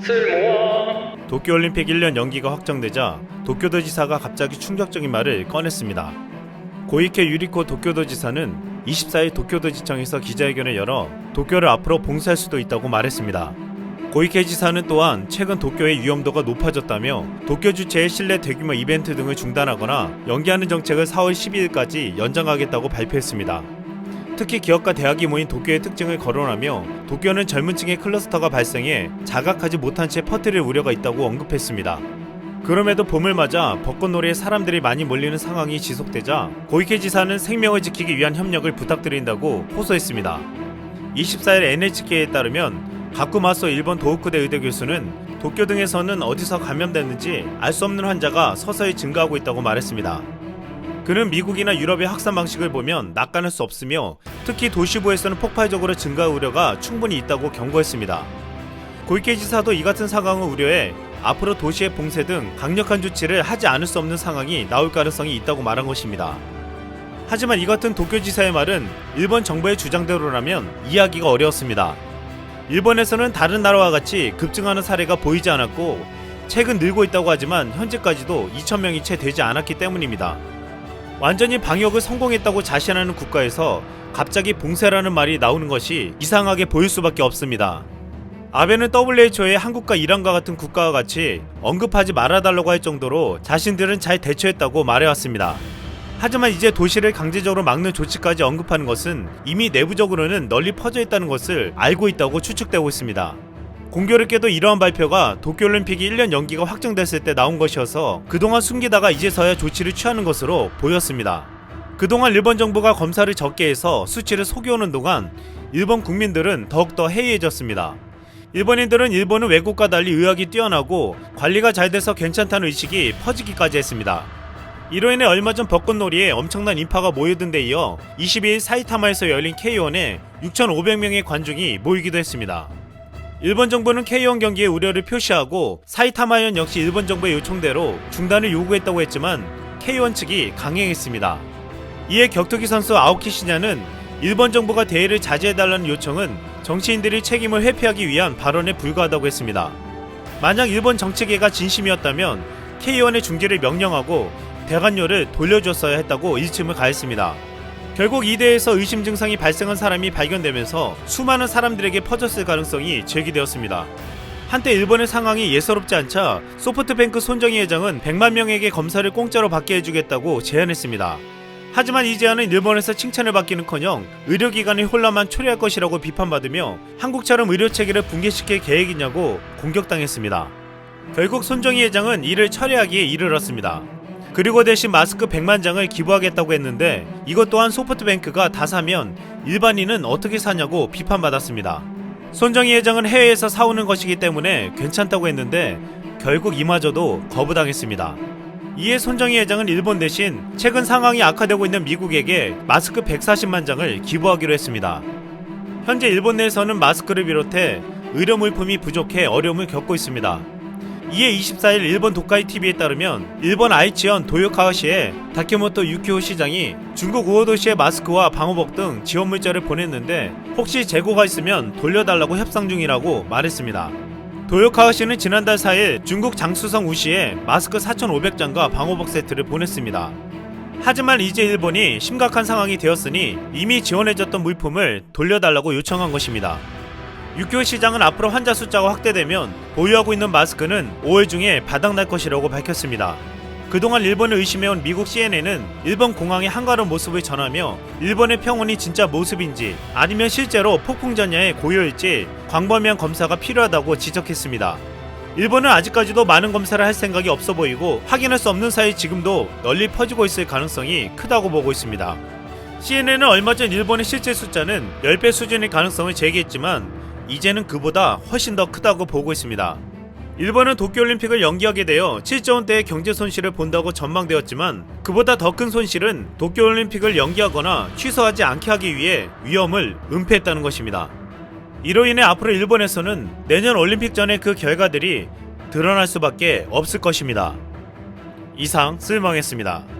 쓸모아 도쿄올림픽 1년 연기가 확정되자 도쿄도지사가 갑자기 충격적인 말을 꺼냈습니다. 고이케 유리코 도쿄도지사는 24일 도쿄도지청에서 기자회견을 열어 도쿄를 앞으로 봉쇄할 수도 있다고 말했습니다. 고이케 지사는 또한 최근 도쿄의 위험도가 높아졌다며 도쿄 주최의 실내 대규모 이벤트 등을 중단하거나 연기하는 정책을 4월 12일까지 연장하겠다고 발표했습니다. 특히 기업과 대학이 모인 도쿄의 특징을 거론하며 도쿄는 젊은 층의 클러스터가 발생해 자각하지 못한 채 퍼뜨릴 우려가 있다고 언급했습니다. 그럼에도 봄을 맞아 벚꽃놀이에 사람들이 많이 몰리는 상황이 지속되자 고이케 지사는 생명을 지키기 위한 협력을 부탁드린다고 호소했습니다. 24일 NHK에 따르면 가쿠마소 일본 도우쿠대 의대 교수는 도쿄 등에서는 어디서 감염됐는지 알 수 없는 환자가 서서히 증가하고 있다고 말했습니다. 그는 미국이나 유럽의 확산 방식을 보면 낙관할 수 없으며 특히 도시부에서는 폭발적으로 증가 우려가 충분히 있다고 경고했습니다. 고이케 지사도 이 같은 상황을 우려해 앞으로 도시의 봉쇄 등 강력한 조치를 하지 않을 수 없는 상황이 나올 가능성이 있다고 말한 것입니다. 하지만 이 같은 도쿄지사의 말은 일본 정부의 주장대로라면 이해하기가 어려웠습니다. 일본에서는 다른 나라와 같이 급증하는 사례가 보이지 않았고 최근 늘고 있다고 하지만 현재까지도 2,000명이 채 되지 않았기 때문입니다. 완전히 방역을 성공했다고 자신하는 국가에서 갑자기 봉쇄라는 말이 나오는 것이 이상하게 보일 수밖에 없습니다. 아베는 WHO의 한국과 이란과 같은 국가와 같이 언급하지 말아달라고 할 정도로 자신들은 잘 대처했다고 말해왔습니다. 하지만 이제 도시를 강제적으로 막는 조치까지 언급하는 것은 이미 내부적으로는 널리 퍼져 있다는 것을 알고 있다고 추측되고 있습니다. 공교롭게도 이러한 발표가 도쿄올림픽이 1년 연기가 확정됐을 때 나온 것이어서 그동안 숨기다가 이제서야 조치를 취하는 것으로 보였습니다. 그동안 일본 정부가 검사를 적게 해서 수치를 속여오는 동안 일본 국민들은 더욱더 해이해졌습니다. 일본인들은 일본은 외국과 달리 의학이 뛰어나고 관리가 잘 돼서 괜찮다는 의식이 퍼지기까지 했습니다. 이로 인해 얼마 전 벚꽃놀이에 엄청난 인파가 모여든 데 이어 22일 사이타마에서 열린 K1에 6,500명의 관중이 모이기도 했습니다. 일본 정부는 K1 경기의 우려를 표시하고 사이타마현 역시 일본 정부의 요청대로 중단을 요구했다고 했지만 K1 측이 강행했습니다. 이에 격투기 선수 아오키 시냐는 일본 정부가 대회를 자제해달라는 요청은 정치인들이 책임을 회피하기 위한 발언에 불과하다고 했습니다. 만약 일본 정치계가 진심이었다면 K1의 중지를 명령하고 대관료를 돌려줬어야 했다고 일침을 가했습니다. 결국 이 대회에서 의심 증상이 발생한 사람이 발견되면서 수많은 사람들에게 퍼졌을 가능성이 제기되었습니다. 한때 일본의 상황이 예사롭지 않자 소프트뱅크 손정희 회장은 100만 명에게 검사를 공짜로 받게 해주겠다고 제안했습니다. 하지만 이 제안은 일본에서 칭찬을 받기는커녕 의료기관의 혼란만 초래할 것이라고 비판받으며 한국처럼 의료 체계를 붕괴시킬 계획이냐고 공격당했습니다. 결국 손정희 회장은 이를 철회하기에 이르렀습니다. 그리고 대신 마스크 100만 장을 기부하겠다고 했는데 이것 또한 소프트뱅크가 다 사면 일반인은 어떻게 사냐고 비판받았습니다. 손정희 회장은 해외에서 사오는 것이기 때문에 괜찮다고 했는데 결국 이마저도 거부당했습니다. 이에 손정희 회장은 일본 대신 최근 상황이 악화되고 있는 미국에게 마스크 140만 장을 기부하기로 했습니다. 현재 일본 내에서는 마스크를 비롯해 의료 물품이 부족해 어려움을 겪고 있습니다. 이에 24일 일본 도카이 TV에 따르면 일본 아이치현 도요카와시의 다케모토 유키호 시장이 중국 우호도시에 마스크와 방호복 등 지원 물자를 보냈는데 혹시 재고가 있으면 돌려달라고 협상 중이라고 말했습니다. 도요카와시는 지난달 4일 중국 장수성 우시에 마스크 4,500장과 방호복 세트를 보냈습니다. 하지만 이제 일본이 심각한 상황이 되었으니 이미 지원해줬던 물품을 돌려달라고 요청한 것입니다. 6개월 시장은 앞으로 환자 숫자가 확대되면 보유하고 있는 마스크는 5월 중에 바닥날 것이라고 밝혔습니다. 그동안 일본을 의심해온 미국 CNN은 일본 공항의 한가로운 모습을 전하며 일본의 평온이 진짜 모습인지 아니면 실제로 폭풍 전야의 고요일지 광범위한 검사가 필요하다고 지적했습니다. 일본은 아직까지도 많은 검사를 할 생각이 없어 보이고 확인할 수 없는 사이 지금도 널리 퍼지고 있을 가능성이 크다고 보고 있습니다. CNN은 얼마 전 일본의 실제 숫자는 10배 수준의 가능성을 제기했지만 이제는 그보다 훨씬 더 크다고 보고 있습니다. 일본은 도쿄올림픽을 연기하게 되어 7조 원대의 경제 손실을 본다고 전망되었지만 그보다 더 큰 손실은 도쿄올림픽을 연기하거나 취소하지 않게 하기 위해 위험을 은폐했다는 것입니다. 이로 인해 앞으로 일본에서는 내년 올림픽 전에 그 결과들이 드러날 수밖에 없을 것입니다. 이상 쓸망했습니다.